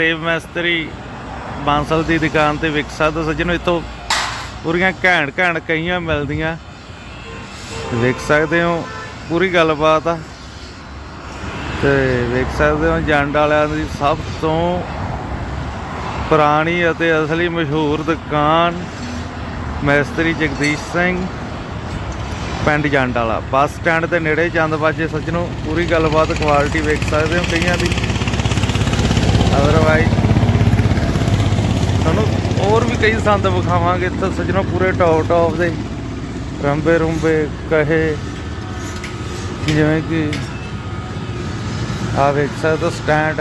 ਗੁਰਦੇਵ ਮੈਸਤਰੀ ਬਾਂਸਲ ਦੀ ਦੁਕਾਨ ਤੇ ਵਿਕ ਸਕਦਾ ਸੱਜਣੋ ਇੱਥੋਂ ਪੂਰੀਆਂ ਘੈਂਟ ਘੈਂਟ ਕਈਆਂ ਮਿਲਦੀਆਂ। ਵੇਖ ਸਕਦੇ ਹੋ, ਪੂਰੀ ਗੱਲਬਾਤ ਆ। ਤੇ ਵੇਖ ਸਕਦੇ ਹੋ, ਜੰਡ ਵਾਲਿਆਂ ਦੀ ਸਭ ਤੋਂ ਪੁਰਾਣੀ ਅਤੇ ਅਸਲੀ ਮਸ਼ਹੂਰ ਦੁਕਾਨ ਮੈਸਤਰੀ ਜਗਦੀਸ਼ ਸਿੰਘ, ਪਿੰਡ ਜੰਡ ਵਾਲਾ। ਬੱਸ ਸਟੈਂਡ ਦੇ ਨੇੜੇ ਚੰਦਬਾਜੇ ਸੱਜਣੋ, ਪੂਰੀ ਗੱਲਬਾਤ ਕੁਆਲਿਟੀ ਵੇਖ ਸਕਦੇ ਹੋ, ਕਈਆਂ ਦੀ ਅਦਰਵਾਈਜ਼ ਤੁਹਾਨੂੰ ਹੋਰ ਵੀ ਕਈ ਸੰਦ ਵਿਖਾਵਾਂਗੇ। ਇੱਥੇ ਸੱਜਣੋ ਪੂਰੇ ਟੌਪ ਟੌਪ ਦੇ ਰੰਬੇ ਰੁੰਬੇ ਕਹੇ। ਜਿਵੇਂ ਕਿ ਆ ਵੇਖ ਸਕਦੇ ਹੋ ਸਟੈਂਡ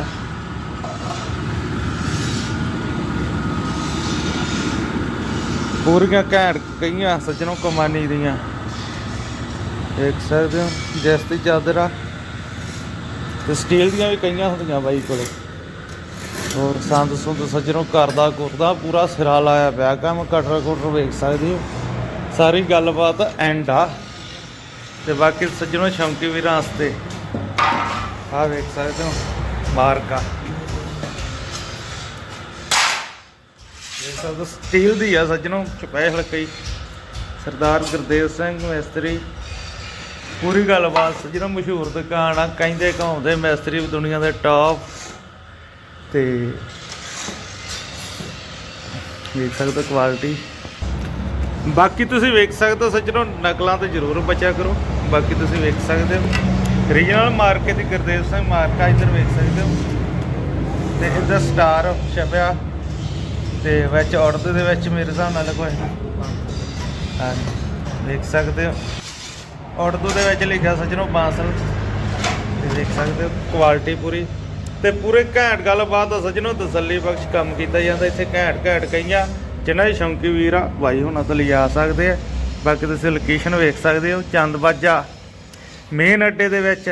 ਪੂਰੀਆਂ ਘੈਂਟ ਕਈਆਂ ਸੱਜਣੋ ਕਮਾਨੀ ਦੀਆਂ। ਦੇਖ ਸਕਦੇ ਹੋ, ਜਿਸ ਦੀ ਚਾਦਰ ਆ ਤੇ ਸਟੀਲ ਦੀਆਂ ਵੀ ਕਈਆਂ ਹੁੰਦੀਆਂ ਬਾਈ ਕੋਲੇ। ਹੋਰ ਸੰਦ ਸੁੰਦ ਸੱਜਣੋਂ ਕਰਦਾ ਕੁਰਦਾ, ਪੂਰਾ ਸਿਰਾ ਲਾਇਆ ਪਿਆ। ਕੰਮ ਕਟਰ ਕੁਟਰ ਵੇਖ ਸਕਦੇ ਹੋ। ਸਾਰੀ ਗੱਲਬਾਤ ਐਂਡ ਆ। ਤੇ ਬਾਕੀ ਸੱਜਣੋਂ ਸ਼ੌਂਕੀ ਵੀਰਾਂ ਵਾਸਤੇ ਆ ਵੇਖ ਸਕਦੇ ਹੋ, ਮਾਰਕਾ। ਇਹ ਸਭ ਸਟੀਲ ਦੀ ਆ ਸੱਜਣੋਂ ਸਪੈਸ਼ਲ ਕਈ ਸਰਦਾਰ ਗੁਰਦੇਵ ਸਿੰਘ ਮਿਸਤਰੀ। ਪੂਰੀ ਗੱਲਬਾਤ ਸੱਜਣੋਂ ਮਸ਼ਹੂਰ ਦੁਕਾਨ ਆ, ਕਹਿੰਦੇ ਘਾਉਂਦੇ ਮਿਸਤਰੀ ਵੀ ਦੁਨੀਆ ਦੇ ਟੌਪ ਤੇ ਵੇਖ ਸਕਦੇ ਕੁਆਲਿਟੀ ਬਾਕੀ ਤੁਸੀਂ ਵੇਖ ਸਕਦੇ ਹੋ ਸੱਜਣੋ, ਨਕਲਾਂ ਤੇ ਜ਼ਰੂਰ ਬਚਿਆ ਕਰੋ। ਬਾਕੀ ਤੁਸੀਂ ਵੇਖ ਸਕਦੇ ਹੋ। ਰੀਜਨਲ ਮਾਰਕੀਟ ਦੀ ਗੁਰਦੇਵ ਸਿੰਘ ਮਾਰਕਾ ਇੱਧਰ ਵੇਖ ਸਕਦੇ ਹੋ। ਤੇ ਇੱਧਰ ਸਟਾਰ ਛਪਿਆ ਤੇ ਵਿੱਚ ਉਰਦੂ ਦੇ ਵਿੱਚ ਮੇਰੇ ਹਿਸਾਬ ਨਾਲ ਕੋਈ ਹਾਂ। ਵੇਖ ਸਕਦੇ ਹੋ। ਉਰਦੂ ਦੇ ਵਿੱਚ ਲਿਖਿਆ ਸੱਜਣੋ ਬਾਂਸਲ। ਤੇ ਦੇਖ ਸਕਦੇ ਹੋ ਕੁਆਲਿਟੀ ਪੂਰੀ। ਤੇ ਪੂਰੇ ਘੈਂਟ ਗੱਲਬਾਤ ਆ, ਸੱਜਣੋ ਤਸੱਲੀ ਬਖਸ਼ ਕੰਮ ਕੀਤਾ ਜਾਂਦਾ, ਇੱਥੇ ਘੈਂਟ ਘੈਂਟ ਕਈਆਂ, ਜਿਨ੍ਹਾਂ ਦੇ ਸ਼ੌਂਕੀ ਵੀਰ ਆ ਬਾਈ ਹੁਣਾਂ ਤੋਂ ਲਿਜਾ ਸਕਦੇ ਆ। ਬਾਕੀ ਤੁਸੀਂ ਲੋਕੇਸ਼ਨ ਵੇਖ ਸਕਦੇ ਹੋ ਚੰਦਬਾਜਾ ਮੇਨ ਅੱਡੇ ਦੇ ਵਿੱਚ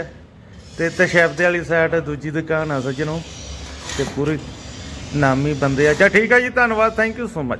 ਤੇ ਤਸ਼ੈਬਦੇ ਵਾਲੀ ਸਾਈਡ ਦੂਜੀ ਦੁਕਾਨ ਆ, ਸੱਜਣੋ, ਤੇ ਪੂਰੇ ਨਾਮੀ ਬੰਦੇ ਆ। ਚਾ ਠੀਕ ਆ ਜੀ, ਧੰਨਵਾਦ ਥੈਂਕ ਯੂ ਸੋ ਮਚ